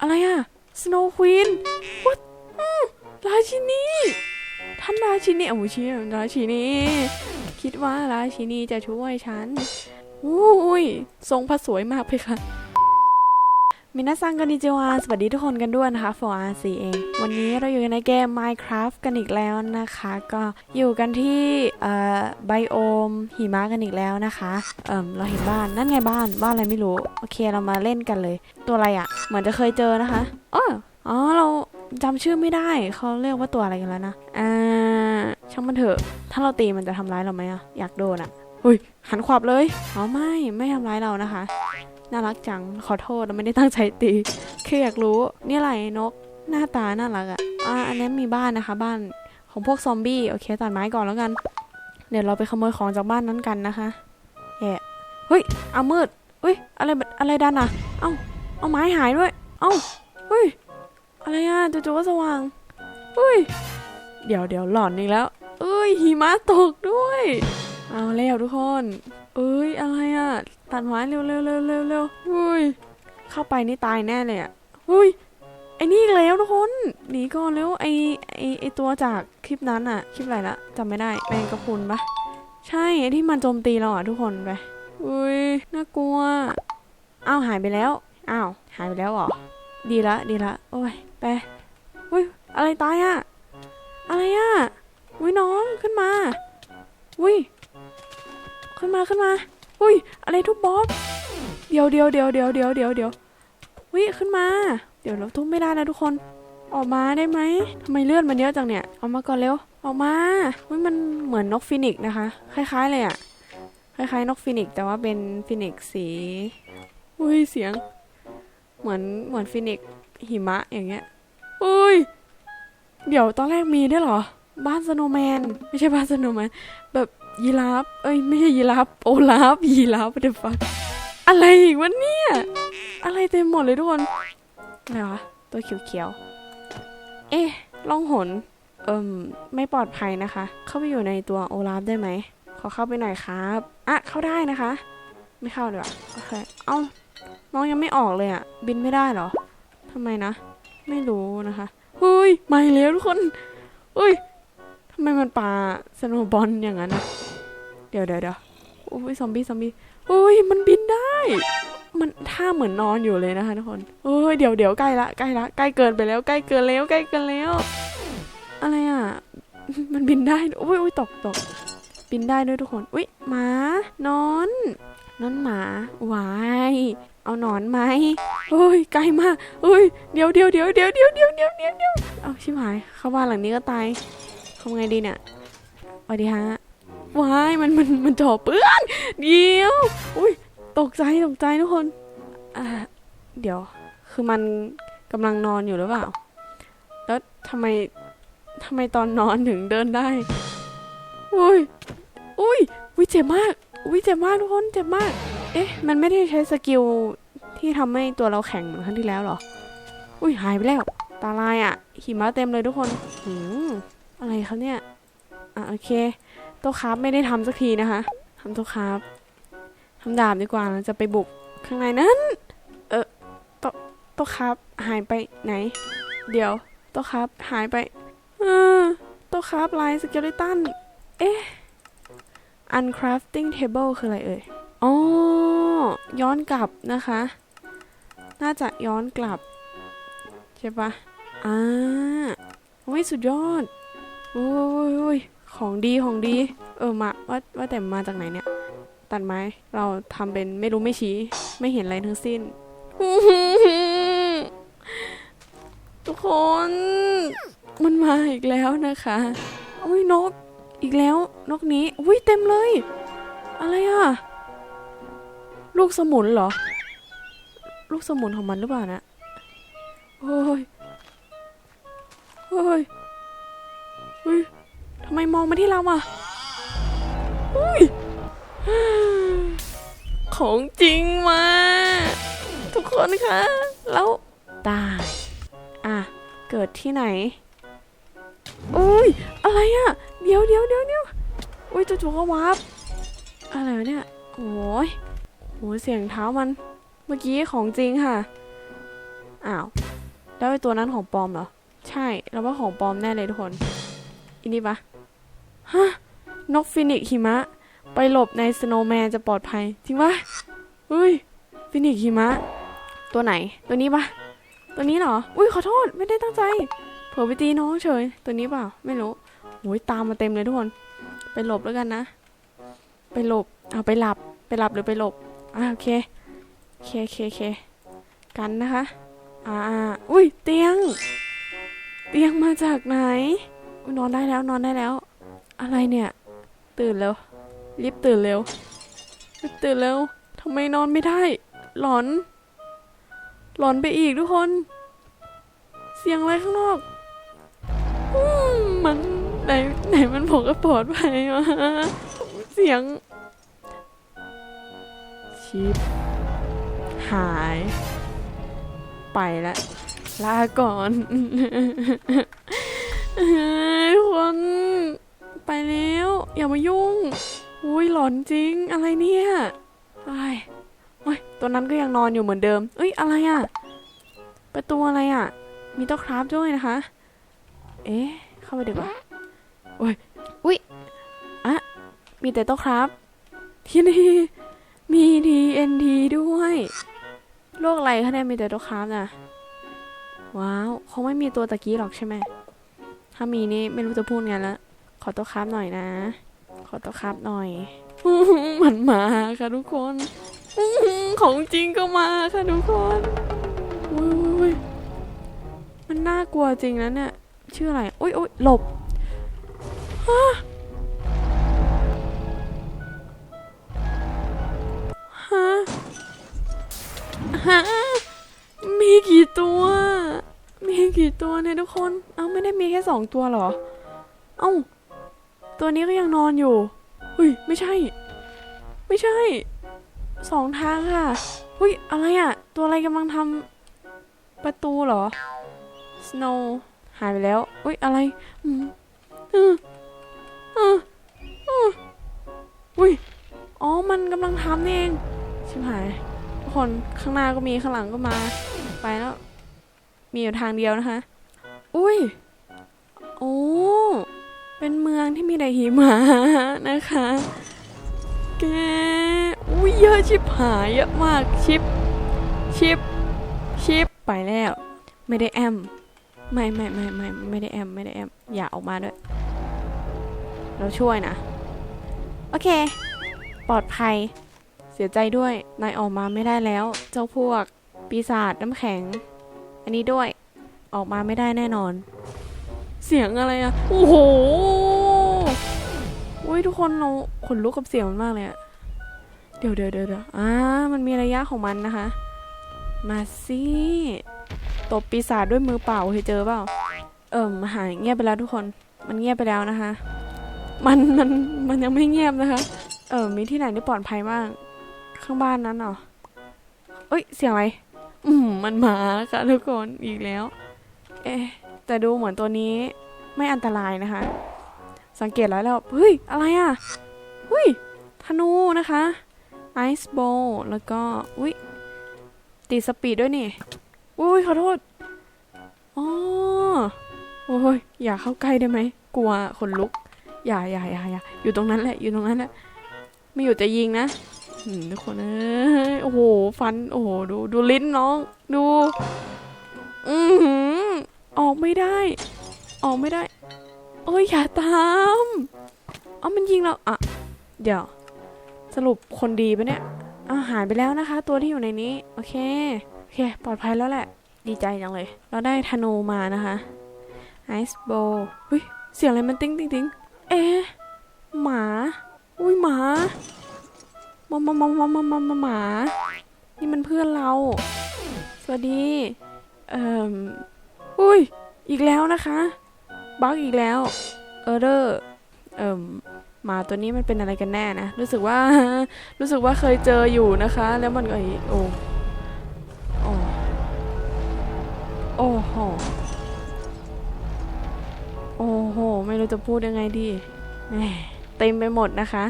อะไรอะสโนว์ควีนวัดราชินีท่านราชินีโอ้ชีราชินีคิดว่าราชินีจะช่วยฉันอุ้ยทรงพระสวยมากเพคะ มินาซังกันนิจิวาสวัสดีทุกคนกันด้วยนะคะฟอร์ซีเอง วันนี้เราอยู่ในเกม Minecraft กันอีกแล้วนะคะ ก็อยู่กันที่เอ่อไบโอมหิมะกันอีกแล้วนะคะเอ่มเราเห็นบ้านนั่นไงบ้านบ้านอะไรไม่รู้ โอเคเรามาเล่นกันเลย ตัวอะไรอะ่ะ เหมือนจะเคยเจอนะคะอ๋ออ๋อเราจำชื่อไม่ได้เขาเรียกว่าตัวอะไรกันแล้วนะอ่าช่างมันเถอะ ถ้าเราตีมันจะทำร้ายเราไหมอะอยากโดนอะอุ้ยหันขวับเลย อ๋อไม่ไม่ทำร้ายเรานะคะ น่ารักจัง ขอโทษเราไม่ได้ตั้งใจตีแค่อยากรู้ นี่อะไรนก หน้าตาน่ารักอะ่ะ อ่า อันนี้มีบ้านนะคะ บ้านของพวกซอมบี้ โอเค ตัดไม้ก่อนแล้วกัน เดี๋ยวเราไปขโมยของจากบ้านนั้นกันนะคะแย่เฮ้ย เอามืดเฮ้ย อะไรแบบอะไรดันอะ เอ้า เอาไม้หายด้วย เอ้า เฮ้ย อะไรอะ จู่ๆก็สว่าง เฮ้ย เดี๋ยวเดี๋ยวหลอนอีกแล้ว เอ้ย หิมะตกด้วย เอาแล้วทุกคน เอ้ย อะไรอะ ตัดไม้เร็วเร็วเร็วเร็วเร็วเฮ้ย เข้าไปนี่ตายแน่เลยอะเฮ้ย ไอ้นี่อีกแล้วทุกคน หนีก่อนเร็วไอไอไอตัวจากคลิปนั้นอะ คลิปอะไรละจำไม่ได้แมงกะพรุนปะใช่ไอที่มันโจมตีเราอะทุกคนไป อุ้ย น่ากลัว อ้าวหายไปแล้ว อ้าวหายไปแล้วเหรอ ดีละดีละ โอ้ย ไป อุ้ย อะไรตายอะ อะไรอะ อุ้ยน้องขึ้นมา อุ้ย ขึ้นมาขึ้นมา อุ้ย อะไรทุบบล็อกเดี๋ยวเดี๋ยวเดี๋ยวเดี๋ยวเดี๋ยวเดี๋ยวเดี๋ยววิขึ้นมา เดี๋ยวเราทุบไม่ได้นะทุกคน ออกมาได้ไหมทำไมเลือดมันเยอะจังเนี่ย ออกมาก่อนเร็ว ออกมาอุ้ยมันเหมือนนกฟินิกนะคะ คล้าย ๆ เลยอะคล้ายๆนกฟินิกแต่ว่าเป็นฟินิกสีอุ้ยเสียง เหมือนเหมือนฟินิกหิมะอย่างเงี้ยอุ้ย เดี๋ยวตอนแรกมีด้วยเหรอ บ้านสโนแมน ไม่ใช่บ้านสโนแมนแบบ ยีราฟเอ้ยไม่ใช่ยีราฟโอลาฟยีราฟเดฟักอะไรอีกวะเนี่ย อะไรเต็มหมดเลยทุกคนอะไรวะตัวเขียวๆ เอ๊ะล่องหน เอิ่ม ไม่ปลอดภัยนะคะ เข้าไปอยู่ในตัวโอลาฟได้ไหม ขอเข้าไปหน่อยครับ อะ เข้าได้นะคะ ไม่เข้าดีกว่าโอเค เอ้า น้องยังไม่ออกเลยอะบินไม่ได้เหรอทำไมนะ ไม่รู้นะคะเฮ้ยไมาอีกแล้วทุกคนเฮ้ยทำไมมันปาสโนบอลอย่างนั้นอะ เดี๋ยวเดี๋ยวเดี๋ยวโอ้ยซอมบี้ซอมบี้โอ้ยมันบินได้ มันท่าเหมือนนอนอยู่เลยนะคะทุกคนเอ้ยเดี๋ยวเดี๋ยวใกล้ละใกล้ละใกล้เกินไปแล้วใกล้เกินแล้วใกล้เกินแล้ว อะไรอะ มันบินได้โอ้ยโอ้ยตกตกบินได้ด้วยทุกคนอุ้ยหมานอนนอนหมาวายเอาหนอนไหมโอ้ยไกลมากโอ้ยเดี๋ยวเดี๋ยวเดี๋ยวเดี๋ยวเดี๋ยวเดี๋ยวเดี๋ยวเดี๋ยวเดี๋ยวเอาชิบหายเข้าบ้านหลังนี้ก็ตายทำไงดีเนี่ยสวัสดีฮะ วายมันมันมันจ่อเปื้อนเดี๋ยวอุ้ยตกใจตกใจทุกคนอ่าเดี๋ยว คือมันกำลังนอนอยู่หรือเปล่า แล้วทำไมทำไมตอนนอนถึงเดินได้ อุ้ย อุ้ยอุ้ยเจ็บมาก อุ้ยเจ็บมากทุกคนเจ็บมาก เอ๊ะ มันไม่ได้ใช้สกิลที่ทำให้ตัวเราแข็งเหมือนครั้งที่แล้วหรอ อุ้ยหายไปแล้ว ตาลายอะ่ะหิมะเต็มเลยทุกคนหืมอะไรเขาเนี่ย อะโอเค โต๊ะคราฟไม่ได้ทำสักทีนะคะทำโต๊ะคราฟทำดาบดีกว่าเราจะไปบุกข้างในนั้น เออโต๊ะโต๊ะคราฟหายไปไหน เดี๋ยวโต๊ะคราฟหายไปเออโต๊ะคราฟลายสเกเลตันเอ๊ะ uncrafting table คืออะไรเอ่ยอ๋อย้อนกลับนะคะ น่าจะย้อนกลับ ใช่ปะอ่าโอ้ยสุดยอดโอ้ยโอ้ย ของดีของดี เออมาว่าว่าแต่มาจากไหนเนี่ย ตัดไม้ เราทำเป็นไม่รู้ไม่ชี้ ไม่เห็นอะไรทั้งสิ้น ทุกคน มันมาอีกแล้วนะคะโอ้ยนก อีกแล้ว นกนี้ อุ้ยเต็มเลย อะไรอะ ลูกสมุนเหรอ ลูกสมุนของมันหรือเปล่านะโอ้ยเฮ้ยเฮ้ยำไมมองมาที่เราอะอุ้ยของจริงมา ทุกคนคะแล้วตายอะ เกิดที่ไหนอุ้ยอะไรอะ เดี๋ยวเดี๋ยวเดี๋ยวเดี๋ยวอุ้ยจู่ๆก็วาร์ปอะไรเนี่ยโอ้ยโหเสียงเท้ามัน เมื่อกี้ของจริงค่ะ อ้าว แล้วไอ้ตัวนั้นของปลอมเหรอ ใช่แล้วว่าของปลอมแน่เลยทุกคนอันนี้ปะ ฮะ นกฟินิกหิมะ ไปหลบในสโนว์แมนจะปลอดภัย จริงปะเฮ้ย ฟินิกหิมะ ตัวไหน ตัวนี้ปะตัวนี้เหรอ อุ้ยขอโทษ ไม่ได้ตั้งใจ เผลอไปตีน้องเฉย ตัวนี้เปล่า ไม่รู้โอ้ยตามมาเต็มเลยทุกคน ไปหลบแล้วกันนะ ไปหลบ เอาไปหลับ ไปหลับหรือไปหลบ อ่าโอเคโอเคโอเคโอเค กันนะคะ อ่า อุ้ยเตียง เตียงมาจากไหนอุ๊ยนอนได้แล้วนอนได้แล้ว อะไรเนี่ย ตื่นเร็วรีบตื่นเร็วรีบตื่นเร็วทำไมนอนไม่ได้ หลอน หลอนไปอีกทุกคน เสียงอะไรข้างนอกมันไหนไหนมันบอกว่าปลอดภัยวะเสียง ชิป หาย ไปละลาก่อน แล้ว อย่ามายุ่ง อุ้ยหลอนจริง อะไรเนี่ยอะไรโอ้ยตัวนั้นก็ยังนอนอยู่เหมือนเดิม เอ้ยอะไรอะ่ะ ประตูอะไรอะ่ะ มีโต๊ะคราฟด้วยนะคะ เอ๊ะ เข้าไปดีกว่าโอ้ย อุ้ยอะมีแต่โต๊ะคราฟที่นี่ มี TNT ด้วยโลกอะไรคะเนี่ยมีแต่โต๊ะคราฟน่ะว้าว คงไม่มีตัวตะกี้หรอกใช่ไหมถ้ามีนี่ไม่รู้จะพูดไงละ ขอตัวครับหน่อยนะ ขอตัวครับหน่อยมันมาค่ะทุกคนของจริงก็มาค่ะทุกคนอุ้ยอุ้ยมันน่ากลัวจริงนะเนี่ย ชื่ออะไรอุ้ยอุ้ยหลบฮะฮะฮะมีกี่ตัว มีกี่ตัวเนี่ยทุกคน เอ้าไม่ได้มีแค่สองตัวเหรอ เอ้า ตัวนี้ก็ยังนอนอยู่เฮ้ย ไม่ใช่ ไม่ใช่ สองทางค่ะเฮ้ย อะไรอะตัวอะไรกำลังทำประตูเหรอ Snow หายไปแล้วเฮ้ย อะไรอืมอืมอืมอืมอุ้ย อ๋อ มันกำลังทำนี่เอง ชิบหาย ทุกคน ข้างหน้าก็มี ข้างหลังก็มา ไปแล้ว มีอยู่ทางเดียวนะคะ อุ้ย โอ้ เป็นเมืองที่มีแต่หิมะนะคะ แก อุ้ยเยอะชิบหายเยอะมากชิป ชิป ชิป ไปแล้ว ไม่ได้แอม ไม่ไม่ไม่ไม่ไม่ได้แอมไม่ได้แอม อย่าออกมาด้วย เราช่วยนะ โอเค ปลอดภัย เสียใจด้วย นายออกมาไม่ได้แล้ว เจ้าพวก ปีศาจน้ำแข็ง อันนี้ด้วย ออกมาไม่ได้แน่นอน เสียงอะไรอะโอ้โหอุ้ยทุกคนเราขนลุกกับเสียงมันมากเลยอะเดี๋ยวเดี๋ยวเดี๋ยวเดี๋ยวอ่ามันมีระยะของมันนะคะ มาสิตบปีศาจด้วยมือเปล่าเคยเจอเปล่า เอิ่มหายเงียบไปแล้วทุกคน มันเงียบไปแล้วนะคะ มันมันมันยังไม่เงียบนะคะ เออมีที่ไหนที่ปลอดภัยบ้าง ข้างบ้านนั้นเหรอเอ้ยเสียงอะไร อืมมันมาค่ะทุกคนอีกแล้ว เอ๊ะ แต่ดูเหมือนตัวนี้ไม่อันตรายนะคะ สังเกตแล้วแล้วเฮ้ย อะไรอะเฮ้ยธนูนะคะไอซ์โบแล้วก็อุ้ยตีสปีดด้วยนี่อุ้ยขอโทษอ๋อโอ้ยอย่าเข้าใกล้ได้ไหมกลัวขนลุก อย่าอย่าอย่าอย่าอยู่ตรงนั้นแหละ อยู่ตรงนั้นแหละ ไม่อยู่จะยิงนะทุกคนเอ้ยโอ้โห ฟัน โอ้โห ดู ดูลิ้นน้อง ดู อือ ออกไม่ได้ ออกไม่ได้เอ้ยอย่าตามเอามันยิงเราอะ เดี๋ยว สรุปคนดีปะเนี่ยอาหารไปแล้วนะคะ ตัวที่อยู่ในนี้ โอเค โอเค ปลอดภัยแล้วแหละ ดีใจจังเลย เราได้ธนูมานะคะไอซ์โบวิ้ยเสียงอะไรมันติ้งติ้งเอ๊หมา อุ้ยหมามามามามามามาหมา นี่มันเพื่อนเรา สวัสดี เอ่อ อุ้ย อีกแล้วนะคะ บั๊กอีกแล้ว เออเดอร์เอ่มหมาตัวนี้มันเป็นอะไรกันแน่นะ รู้สึกว่า รู้สึกว่าเคยเจออยู่นะคะ แล้วมันก็ไอ้โอ้โอ้โอ้โห โอ้โห ไม่รู้จะพูดยังไงดีแหมเต็มไปหมดนะคะ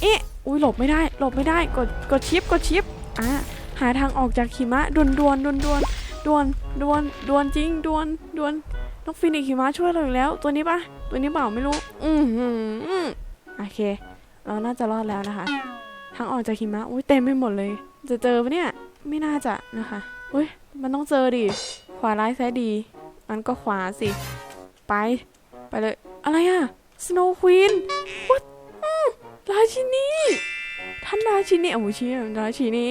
เอ๊ะ อุ้ยหลบไม่ได้ หลบไม่ได้ กด กดชิป กดชิป อะ หาทางออกจากหิมะดวนดวนดวนดวน ด่วนด่วนด่วนจริงด่วนด่วนน้องฟินิกหิมะช่วยเราอีกแล้ว ตัวนี้ปะตัวนี้เปล่าไม่รู้ อือหือโอเค เราน่าจะรอดแล้วนะคะ ทางออกจากหิมะอุ้ยเต็มไปหมดเลย จะเจอปะเนี่ยไม่น่าจะนะคะอุ้ยมันต้องเจอดิขวาร้ายซ้ายดีมันก็ขวาสิ ไป ไปเลย อะไรอะสโนว์ควีนวัดราชินีท่านราชินีโอ้โหชี่ยราชินี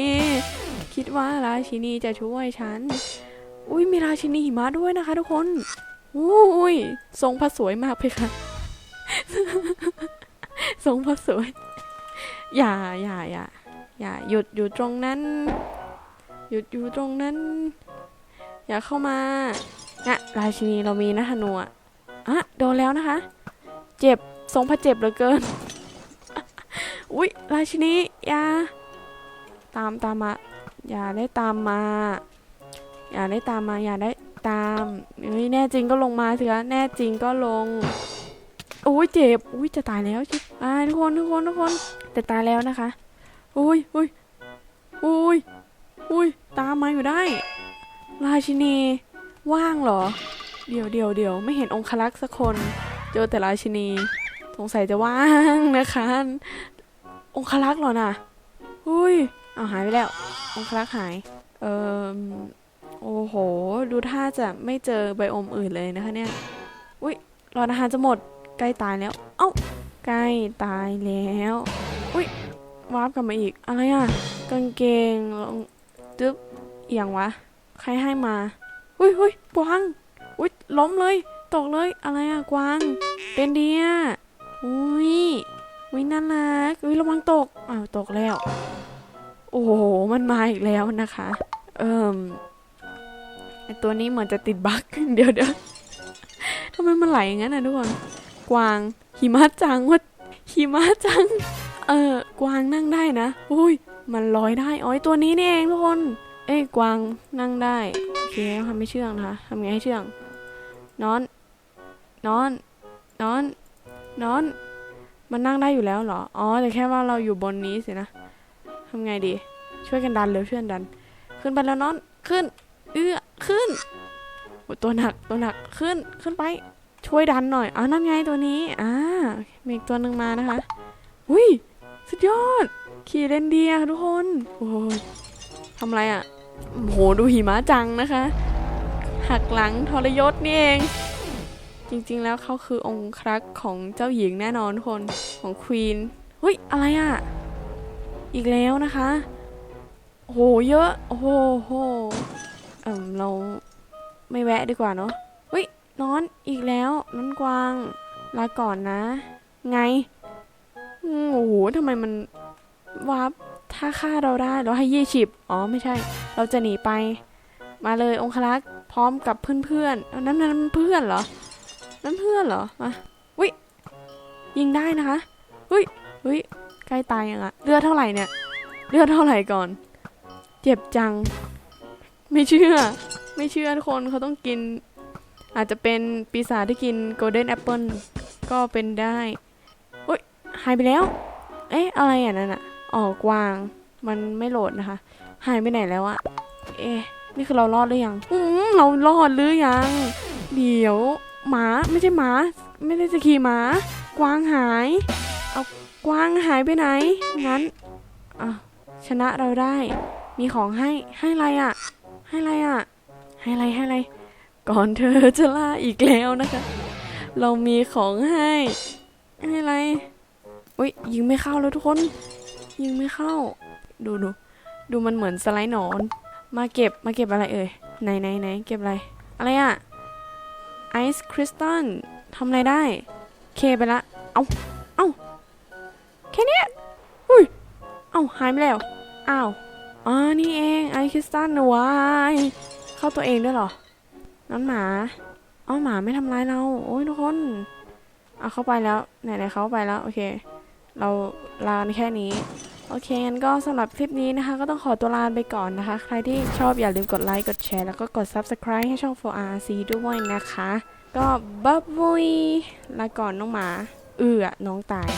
คิดว่าราชินีจะช่วยฉัน อุ้ยมีราชินีหิมะด้วยนะคะ ทุกคนอุ้ยทรงพระสวยมากเพคะ ทรงพระสวย อย่าอย่าอย่าอย่าหยุดอยู่ตรงนั้น หยุดอยู่ตรงนั้น อย่าเข้ามานะราชินีเรามีนะธนูอะอะโดนแล้วนะคะ เจ็บทรงพระเจ็บเหลือเกิน อุ๊ยราชินีอย่าตามตามมา อย่าได้ตามมา อย่าได้ตามมา อย่าได้ตามเฮ้ยแน่จริงก็ลงมาสิคะแน่จริงก็ลงโอ้ยเจ็บอุ้ยจะตายแล้วชิอ่าทุกคนทุกคนทุกคนแต่ตายแล้วนะคะอุ้ยอุ้ยอุ้ยอุ้ยตามมาอยู่ได้ ราชินีว่างเหรอ เดี๋ยวเดี๋ยวเดี๋ยวไม่เห็นองคลักษ์สักคน เจอแต่ราชินี สงสัยจะว่างนะคะ องคลักษ์เหรอนะอุ้ย เอาหายไปแล้วองคลักหาย เอ่อโอ้โห ดูท่าจะไม่เจอไบอมอื่นเลยนะคะเนี่ย อุ้ยรออาหารจะหมด ใกล้ตายแล้ว เอ้า ใกล้ตายแล้ว อุ้ยวาร์ปกลับมาอีก อะไรอะ กางเกงลงตึ๊บเอียงวะ ใครให้มา อุ้ยอุ้ยกวาง อุ้ยล้มเลย ตกเลย อะไรอะ กวางเป็นเดียอุ้ยอุ้ยน่ารักอุ้ยระวังตก อ้าว ตกแล้ว โอ้โห มันมาอีกแล้วนะคะ เอิ่มไอตัวนี้เหมือนจะติดบั๊กเดี๋ยวเดี๋ยวทำไมมันไหลอย่างนั้นนะทุกคน กวาง หิมะจังว่าหิมะจัง เออกวางนั่งได้นะอุ้ย มันลอยได้อ๋อไอ้ตัวนี้นี่เองทุกคน เอ้ยกวางนั่งได้โอเคทำไม่เชื่องนะคะทำไงให้เชื่อง นอน นอน นอน นอน มันนั่งได้อยู่แล้วเหรอ อ๋อแต่แค่ว่าเราอยู่บนนี้สินะ ทำไงดี ช่วยกันดันเร็วช่วยกันดัน ขึ้นไปแล้วน้อนขึ้น เอื้อขึ้นตัวหนักตัวหนักขึ้นขึ้นไป ช่วยดันหน่อยอ๋อนั่นไงตัวนี้อ่ามีอีกตัวหนึ่งมานะคะอุ้ยสุดยอด ขี่เรนเดียร์ค่ะทุกคนโอ้ยทำไรอะ่ะโอ้โหดูหิมะจังนะคะ หักหลังทรยศนี่เอง จริงๆแล้วเขาคือองค์ครักษ์ของเจ้าหญิงแน่นอนทุกคนของควีนเฮ้ยอะไรอะ่ะ อีกแล้วนะคะโหเยอะโอ้โหโหเออเราไม่แวะดีกว่าเนาะเฮ้ยนอนอีกแล้วนอนกวางลาก่อนนะ ไงโอ้โหทำไมมันวาร์ปถ้าฆ่าเราได้เราให้ยี่สิบอ๋อไม่ใช่ เราจะหนีไป มาเลยองคลักษ์พร้อมกับเพื่อนๆเอานั่นนั่นเพื่อนเหรอนั่นเพื่อนเหรอมาวิยิงได้นะคะเฮ้ยเฮ้ย ใกล้ตายยังอะเลือดเท่าไหร่เนี่ย เลือดเท่าไหร่ก่อน เจ็บจัง ไม่เชื่อ ไม่เชื่อทุกคนเขาต้องกิน อาจจะเป็นปีศาจที่กินโกลเด้นแอปเปิลก็เป็นได้อุ้ยหายไปแล้ว เอ๊ะอะไรอะนั่นอะอ๋อกวาง มันไม่โหลดนะคะ หายไปไหนแล้วอะเอ๊ะนี่คือเรารอดหรือยัง อืมเรารอดหรือยัง เดี๋ยวหมาไม่ใช่หมา ไม่ได้จะขี่หมากวางหาย วางหายไปไหน งั้นอะชนะเราได้ มีของให้ ให้อะไรอะให้อะไรอะให้อะไร ให้อะไร ก่อนเธอจะล่าอีกแล้วนะคะ เรามีของให้ ให้อะไร อุ้ยยิงไม่เข้าแล้วทุกคน ยิงไม่เข้า ดูดู ดูมันเหมือนสไลด์หนอน มาเก็บ มาเก็บอะไรเอ่ย ไหนไหนไหนเก็บอะไร อะไรอะไอซ์คริสตัลทำอะไรได้ เคไปละ เอาเอา ค่นี้อุ้ย เอาหายไปแล้ว อ้าว อ๋อ นี่เองไอคริสตัลวายเข้าตัวเองด้วยเหรอ น้องหมาอ๋อหมาไม่ทำร้ายเรา โอ้ยทุกคน เอาเข้าไปแล้ว ไหนๆเขาไปแล้ว โอเค เราลากันแค่นี้โอเคงั้นก็สำหรับคลิปนี้นะคะ ก็ต้องขอตัวลาไปก่อนนะคะ ใครที่ชอบอย่าลืมกดไลค์ กดแชร์ แล้วก็กด Subscribe ให้ช่อง 4RC ด้วยนะคะ ก็บ๊ายบายลาก่อนน้องหมา เอือน้องตาย